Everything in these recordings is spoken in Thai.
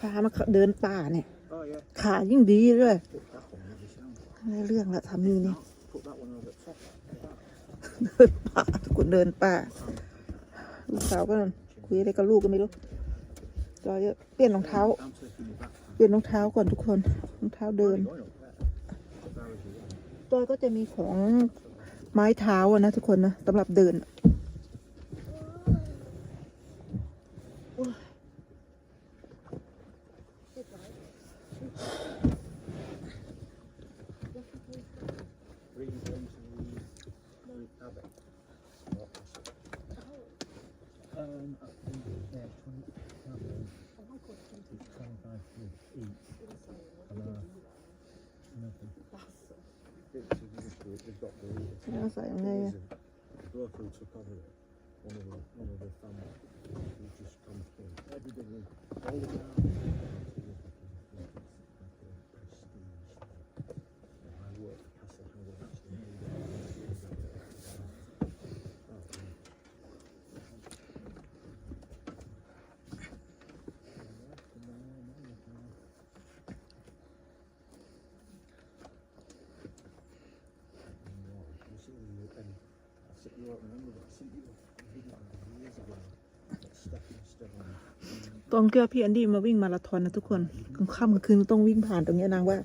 พามาเดินป่าเนี่ย Oh yeah. ขายิ่งดีด้วย Put that one over yourself. ได้เรื่องละทำนี่นี่ Put that one over the top. Like that. เดินป่าทุกคนเดินป่าลูกสาวก็คุยอะไรกับลูกก็ไม่รู้รอเยอะเปลี่ยนรองเท้า I'm taking you back. เปลี่ยนรองเท้าก่อนทุกคนรองเท้าเดิน Going up there. If I was you. ตัวก็จะมีของไม้เท้าอะนะทุกคนนะสำหรับเดิน Bring them to the Abbey. What was it? Um, I think they're 20, it's 25 quid each. And, uh, nothing. It's significant. They've got the. เอาใส่ยังไงอะ The bloke who took over it, one of the, one of the family, who just come through. Everybody, all the ตอนเกือพี่แอนดี้มาวิ่งมาราธอนนะทุกคนกลางค่ำกลางคืนต้องวิ่งผ่านตรงนี้นางว่า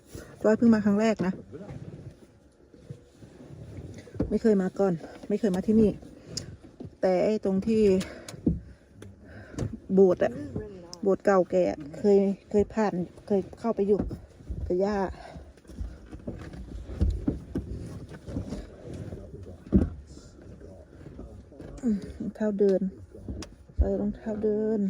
ร้อยเพิ่งมาครั้งแรกนะ ไม่เคยมาก่อน ไม่เคยมาที่นี่ แต่ไอ้ตรงที่โบสถ์อะโบสถ์เก่าแก่เคยเคยผ่านเคยเข้าไปอยู่กับย่าเท้าเดิน รองเท้าเดิน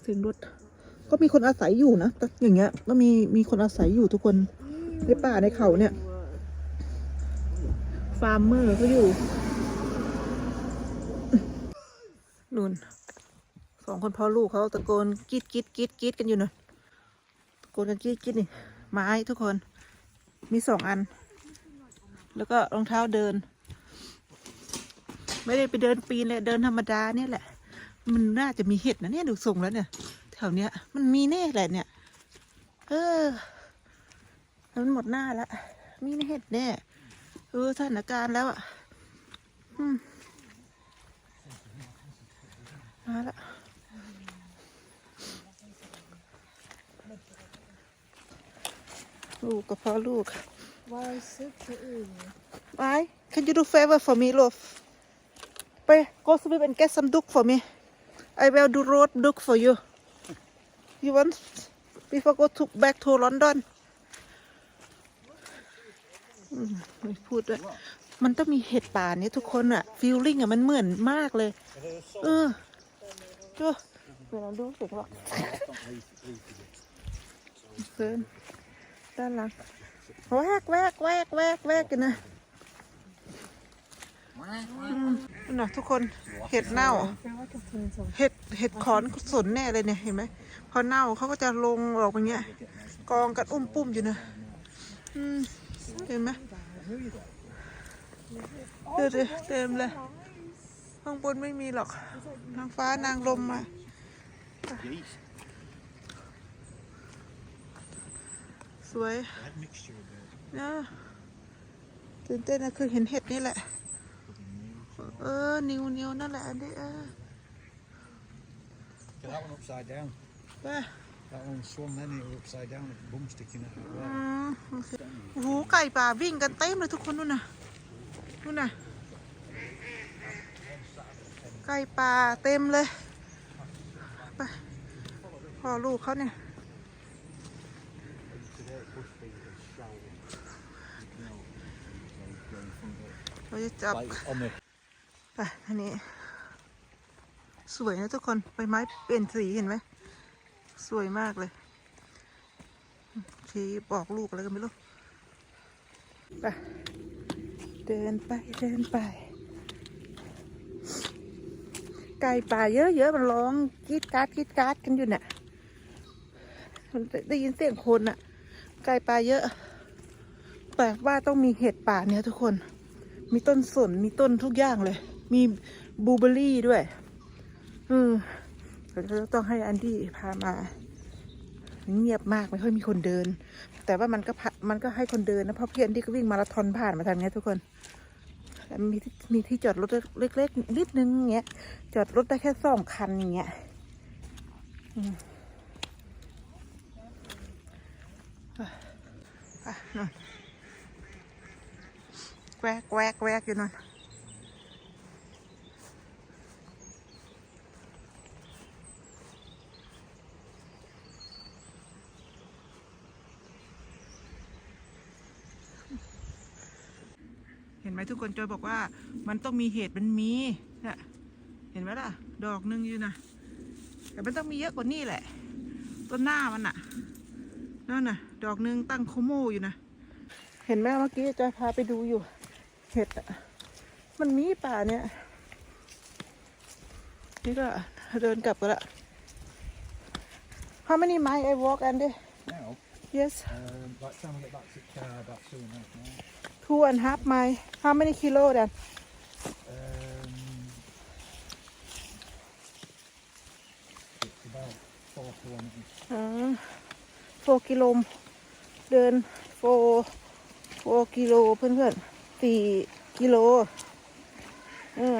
เสียงรถ ก็มีคนอาศัยอยู่นะแต่อย่างเงี้ย ก็มีมีคนอาศัยอยู่ทุกคน ในป่าในเขาเนี่ย ฟาร์มเมอร์ก็อยู่นู่นสองคนพ่อลูกเขาตะโกนกรีดกรีดกรีดกรีดกันอยู่น่ะตะโกนกันกรีดกรีดนี่ไม้ทุกคน มีสองอัน แล้วก็รองเท้าเดิน ไม่ได้ไปเดินปีนเลยเดินธรรมดาเนี่ยแหละ มันน่าจะมีเห็ดนะเนี่ยดูทรงแล้วเนี่ย แถวเนี้ย มันมีแน่แหละเนี่ย เออมันหมดหน้าแล้วมีเห็ดแน่เออสถานการณ์แล้วอะมมาละ ลูกกับพ่อลูก Waar zitten u? Why? Can you do favor for me, love? ไป go swim and get some duck for me. I will do road duck for you. You want before go to back to London? อืมไม่พูดด้วยมันต้องมีเห็ดป่าเนี่ยทุกคนอะฟีลลิ่งอะมันเหมือนมากเลย เออดูเดี๋ยวเราดูเสียงหรอกเดิน ด้านหลังแวกแวกแวกแวกแวกกันนะนั่นะทุกคนเห็ดเน่า เห็ดเห็ดขอนสนแน่เลยเนี่ยเห็นไหมพอเน่าเขาก็จะลงออกอย่างเงี้ย กองกันอุ้มปุ้มอยู่นะเห็นไหมเดี๋ยวเต็มเลยข้างบนไม่มีหรอกนางฟ้านางลมมา สวยนะตื่นเต้นนะคือเห็นเห็ดนี่แหละ เออ นิวนิวนั่นแหละอันนี้เออ Get that one upside down. ไป That one swung then it was upside down, with bum sticking out. อืมโอเคโอ้โหไก่ป่าวิ่งกันเต็มเลยทุกคนนู่นน่ะนู่นน่ะ ไก่ป่าเต็มเลย ไปพ่อลูกเขาเนี่ย เราจะจับไปอันนี้ สวยนะทุกคนใบไม้เปลี่ยนสีเห็นไหม สวยมากเลยทีบอกลูกอะไรก็ไม่รู้ไปเดินไปเดินไป ไก่ป่าเยอะๆมันร้องกีดการาดกีดการาดกันอยู่เนี่ยได้ยินเสียงคนอะ ไก่ป่าเยอะ แต่ว่าต้องมีเห็ดป่าเนี่ยทุกคน มีต้นสน มีต้นทุกอย่างเลย มีบลูเบอรี่ด้วย อืมเราจะต้องให้อันดี้พามา เงียบมากไม่ค่อยมีคนเดิน แต่ว่ามันก็มันก็ให้คนเดินนะเพราะเพี่อนดี้ก็วิ่งมาราธอนผ่านมาทางเนี้ยทุกคนแล้วมีที่มีที่จอดรถเล็กๆนิดนึงอย่างเงี้ย จอดรถได้แค่สองคันอย่างเงี้ย อืมอะ อะนู่นแวกแวกแวกอยู่นั่นเห็นไหมทุกคนจอยบอกว่า มันต้องมีเหตุมันมีเนี่ยเห็นไหมล่ะ ดอกหนึงอยู่นะแต่มันต้องมีเยอะกว่านี้แหละ ต้นหน้ามันน่ะ นั่นน่ะ ดอกหนึงตั้งโคโมอยู่นะ เห็นไหมเมื่อกี้จอยพาไปดูอยู่ เห็ดอะมันมีป่าเนี่ย นี่ก็เดินกลับกันละ How many mile I walk and Now, yes um, by the time I get back to the car, about two and a half miles. two and a half mile How many kilo then Um, it's about four kilometres. อ๋อ โฟกิโลมเดินโฟโฟกิโลเพื่อนๆสี่กิโลเออ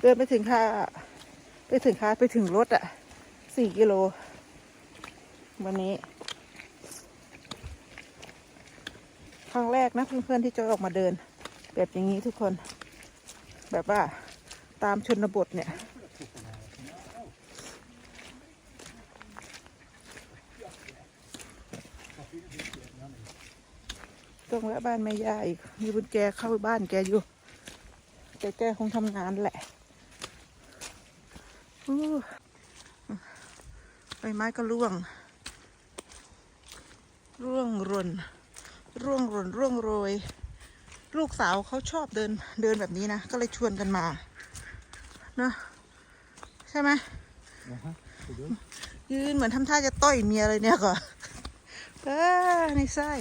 เดินไปถึงค่าไปถึงค่าไปถึงรถอะสี่กิโล วันนี้ ครั้งแรกนะเพื่อนๆที่จะออกมาเดิน แบบอย่างนี้ทุกคน แบบว่าตามชนบทเนี่ย ต้องแวะบ้านแม่ย่าอีก มีกุญแจเข้าบ้านแกอยู่ แต่แกคงทำงานแหละอู้ใบไม้ก็ร่วง ร่วงหร่นร่วงหร่นร่วงโรย ลูกสาวเขาชอบเดินเดินแบบนี้นะ ก็เลยชวนกันมา เนอะใช่ไหม Uh-huh. ยืนเหมือนทำท่าจะต่อยเมียเลยเนี่ยก่อนเออในไส้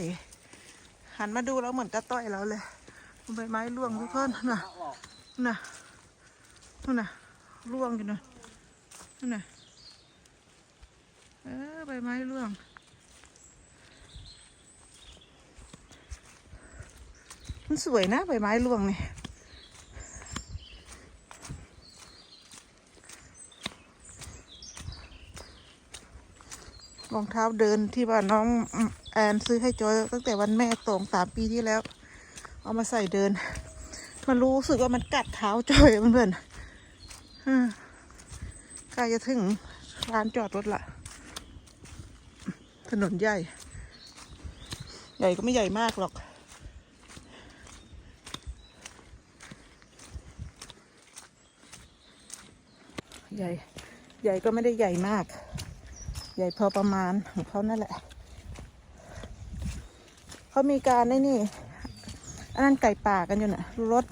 หันมาดูแล้วเหมือนจะต่อยเราเลยใบไม้ร่วงทุกคนน่ะน่ะนู่นน่ะร่วงอยู่นะนู่นน่ะเออใบไม้ร่วงมันสวยนะใบไม้ร่วงเนี่ยรองเท้าเดินที่ว่าน้อง แอนซื้อให้จอยตั้งแต่วันแม่สองสามปีที่แล้ว เอามาใส่เดิน มันรู้สึกว่ามันกัดเท้าจอยเพื่อนๆอืมใกล้จะถึงร้านจอดรถละถนนใหญ่ ใหญ่ก็ไม่ใหญ่มากหรอก ใหญ่ ใหญ่ก็ไม่ได้ใหญ่มาก ใหญ่พอประมาณของเขานั่นแหละ เขามีการไอ้นี่อันนั้นไก่ป่ากันอยู่น่ะรถ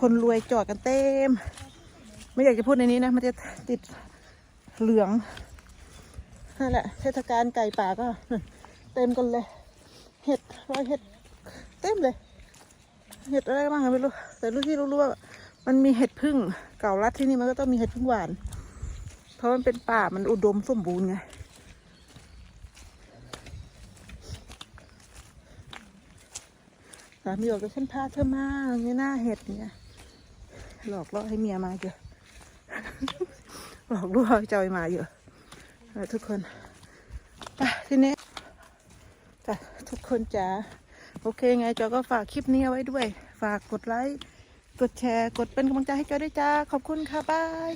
คนรวยจอดกันเต็ม ไม่อยากจะพูดในนี้นะ มันจะติดเหลืองนั่นแหละเทศกาลไก่ป่าก็ เต็มกันเลย เห็ดร้อยเห็ดเต็มเลย เห็ดอะไรบ้างไม่รู้ แต่รู้ที่รู้ว่า มันมีเห็ดพึ่งเก่ารัดที่นี่มันก็ต้องมีเห็ดพึ่งหวาน เพราะมันเป็นป่ามันอุดมสมบูรณ์ไงามีบอกว่าฉันพาเธอมาอย่างนี้หน้าเห็ดเนี่ยหลอกล่อให้เมียมาเยอะหลอกล่อให้จอยมาเยอะทุกคนไปทีนี้จ้ะทุกคนจ๋าโอเคไงจอยก็ฝากคลิปนี้เอาไว้ด้วย ฝากกดไลค์กดแชร์ กดเป็นกำลังใจให้จอยด้วยจ้า ขอบคุณค่ะบาย